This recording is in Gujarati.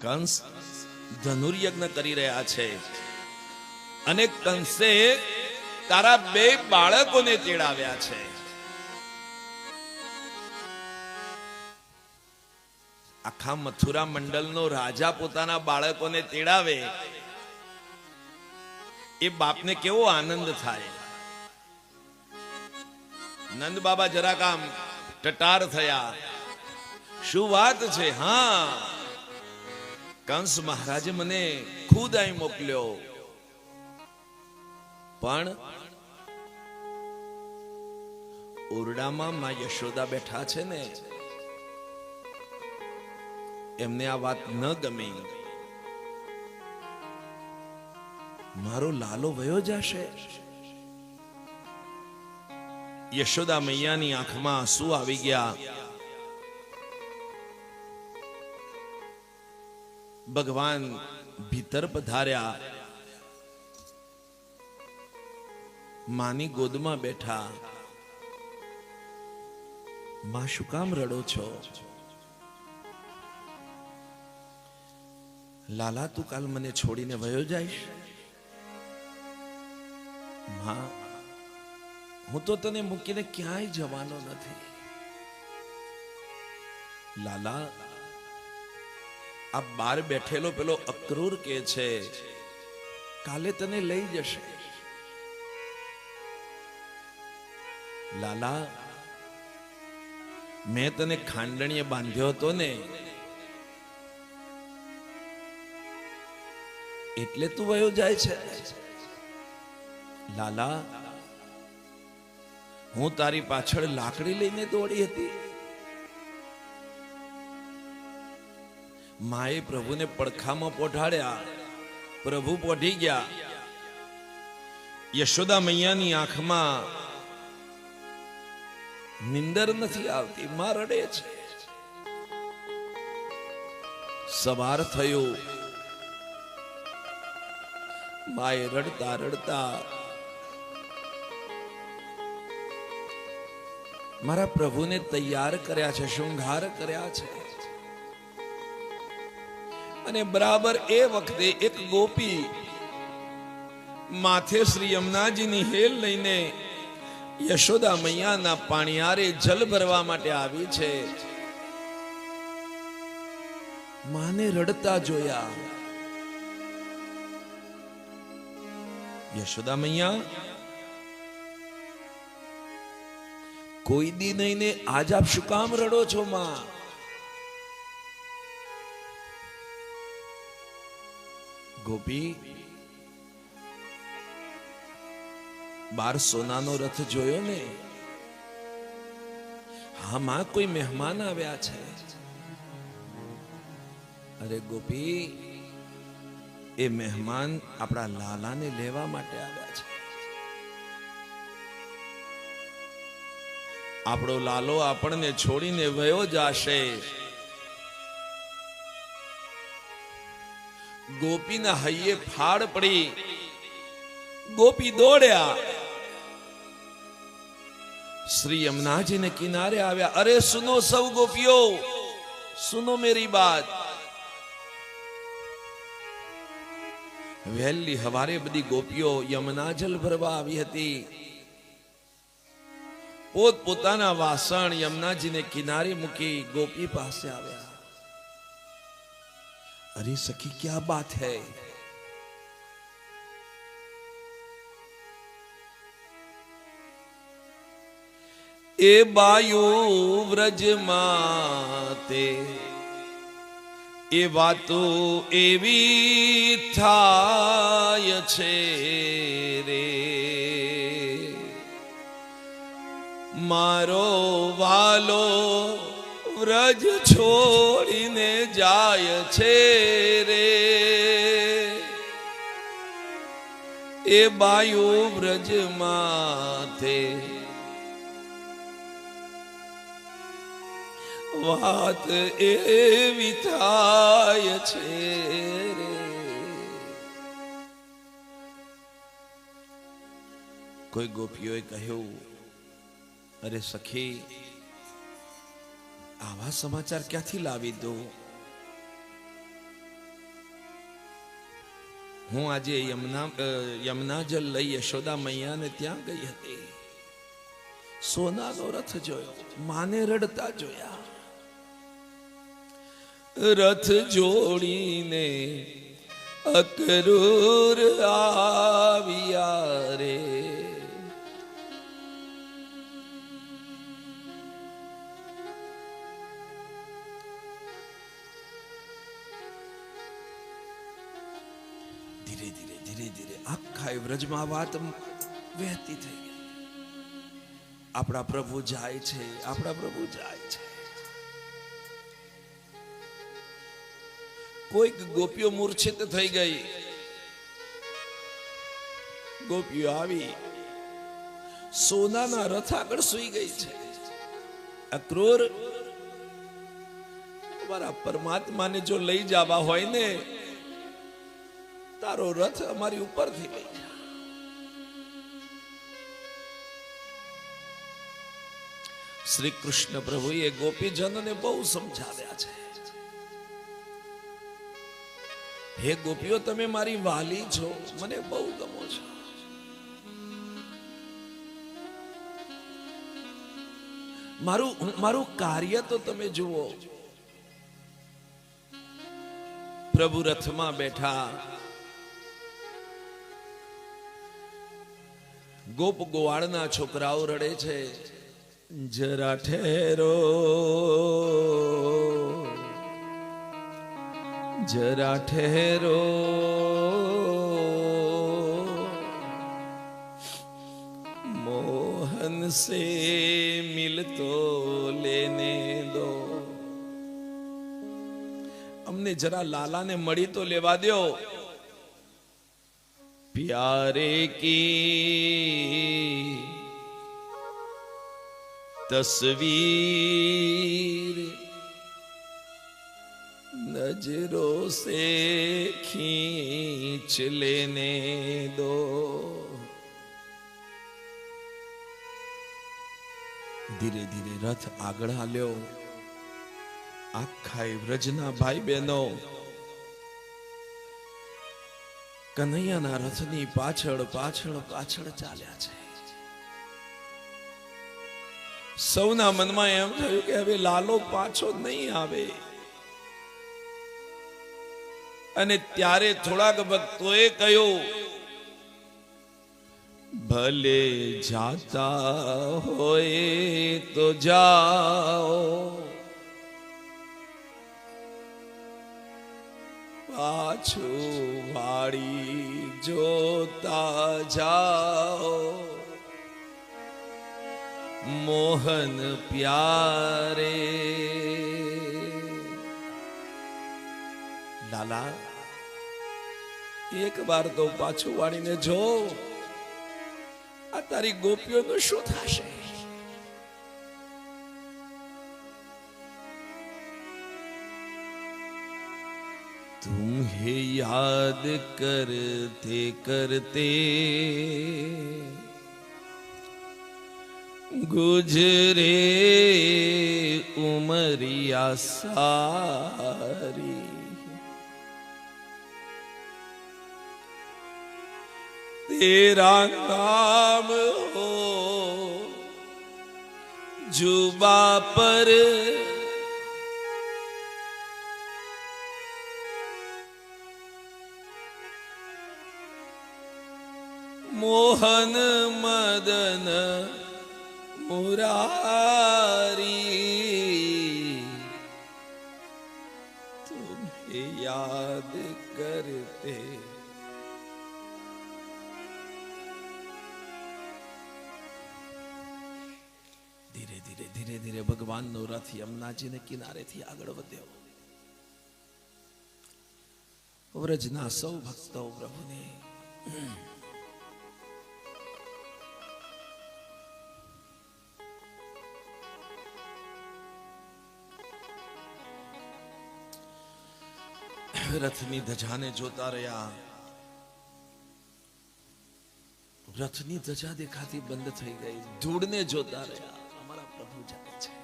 કંસ ધનુર્યજ્ઞ કરી રહ્યા છે. અને કંસે તારા બે બાળકોને તેડાવ્યા છે. આખા મથુરા મંડળનો રાજા પોતાના બાળકોને તેડાવે. એ બાપને કેવો આનંદ થાય. નંદ બાબા જરાક આમ ટટાર થયા. શું વાત છે? હા. કંસ મહારાજે મને ખુદ અહીં મોકલ્યો. પણ ઓરડામાં માં યશોદા બેઠા છે ને, એમને આ વાત ન ગમી. મારો લાલો વયો જશે. યશોદા મૈયાની આંખમાં આંસુ આવી ગયા. ભગવાન ભીતર પધાર્યા. માની ગોદમાં બેઠા. માં શું કામ રડો છો? લાલા, તું કાલ મને છોડીને વયો જઈશ? માં, હું તો તને મૂકીને ક્યાંય જવાનો નથી. લાલા આ બાર બેઠેલો પેલો અક્રૂર કે છે, કાલે તને લઈ જશે. લાલા, મેં તને ખાંડણીએ બાંધ્યો હતો ને, એટલે તું વયો જાય છે. લાલા, હું તારી પાછળ લાકડી લઈને દોડી હતી. માએ પ્રભુને પડખામાં પોઢાડ્યા. પ્રભુ પોઢી ગયા. યશોદા મૈયાની આંખમાં નિંદર નથી આવતી, માં રડે છે. સવાર થયો. માએ રડતા રડતા મારા પ્રભુને તૈયાર કર્યા છે, શૃંગાર કર્યા છે. અને બરાબર એ વખતે એક ગોપી માથે શ્રી યમુનાજીની હેલ લઈને યશોદા મૈયાના પાણીયારે જલ ભરવા માટે આવી છે. માને રડતા જોયા. યશોદા મૈયા, કોઈ દી નહીં ને આજ આપ શું કામ રડો છો માં? ગોપી, બાર સોનાનો રથ જોયો ને? હામાં કોઈ મહેમાન આવ્યા છે? અરે ગોપી, એ મહેમાન આપણા લાલાને લેવા માટે આવ્યા છે. આપણો લાલો આપણને છોડીને વયો જાશે. ગોપીના હૈયે ફાડ પડી. ગોપી દોડ્યા. શ્રી યમુનાજીને કિનારે આવ્યા. અરે સુનો સૌ ગોપીઓ, સુનો મેરી બાત. વહેલી હવારે બધી ગોપીઓ યમુના જલ ભરવા આવી હતી. પોત પોતાના વાસણ યમુનાજીને કિનારે મૂકી ગોપી પાસે આવ્યા. अरे सखी क्या बात है એ બાયુ વ્રજ માતે એ વાતો એવી થાય છે રે મારો વાલો વ્રજ છોડીને જાય છે રે. એ બાયુ વ્રજ માથે વાત એવી થાય છે રે. કોઈ ગોપીઓએ કહ્યું, અરે સખી આવા સમાચાર ક્યાંથી લાવી દો હું આજે યમુના યમુના જલ લઈ યશોદા મૈયાને ત્યાં ગઈ હતી. સોનાનો રથ જોયો, માને રડતા જોયા. રથ જોડીને અકરૂર આવ્યા રે. વ્રજમાં વાત વહેતી થઈ આપણા પ્રભુ જાય છે, આપણા પ્રભુ જાય છે. કોઈક ગોપીઓ મૂર્છિત થઈ ગઈ. ગોપીઓ આવી. સોનાના રથ આગળ સુઈ ગઈ છે. અક્રૂર તમારા પરમાત્માને જો લઈ જવા હોય ને, તારો રથ અમારી ઉપરથી લઈ જા. શ્રી કૃષ્ણ પ્રભુએ ગોપીજનને બહુ સમજાવ્યા છે. હે ગોપીઓ, તમે મારી વાલી છો. મને બહુ ગમો છો. મારું મારું કાર્ય તો તમે જુઓ. પ્રભુ રથમાં બેઠા. ગોપ ગોવાળના છોકરાઓ રડે છે. જરા ઠેરો જરા ઠેરો મોહન સે મિલતો લેને દો અમને જરા લાલાને મળી તો લેવા દ્યો प्यारे की તસવીર નજરો સે ખીંચ લેને દો. ધીરે ધીરે રથ આગળ હાલ્યો. આખા વ્રજના ભાઈ બહેનો કનૈયાના રથની પાછળ પાછળ પાછળ ચાલ્યા છે. સૌના મનમાં એમ થયું કે હવે લાલો પાછો નહીં આવે. અને ત્યારે થોડાક ભક્તોએ કહ્યું, ભલે જાતા હોય તો જાઓ. પાછું વાળી જોતા જાઓ. મોહન પ્યારે લાલા એક વાર તો પાછું વાળીને જો આ તારી ગોપીઓનું શું થશે तुम्हें याद करते करते ગુજરે ઉમરિયા સારી તેરા નામ હો જુબા પર મોહન મદન મુરારી તુમ્હે યાદ કરતે ધીરે ધીરે ધીરે ધીરે ભગવાનનો રથ યમુનાજીને કિનારેથી આગળ વધ્યો વ્રજના સૌ ભક્તો પ્રભુને રથની ધજાને જોતા રહ્યા. રથની ધજા દેખાતી બંધ થઈ ગઈ. ધૂળને જોતા રહ્યા. અમારા પ્રભુ જાય છે.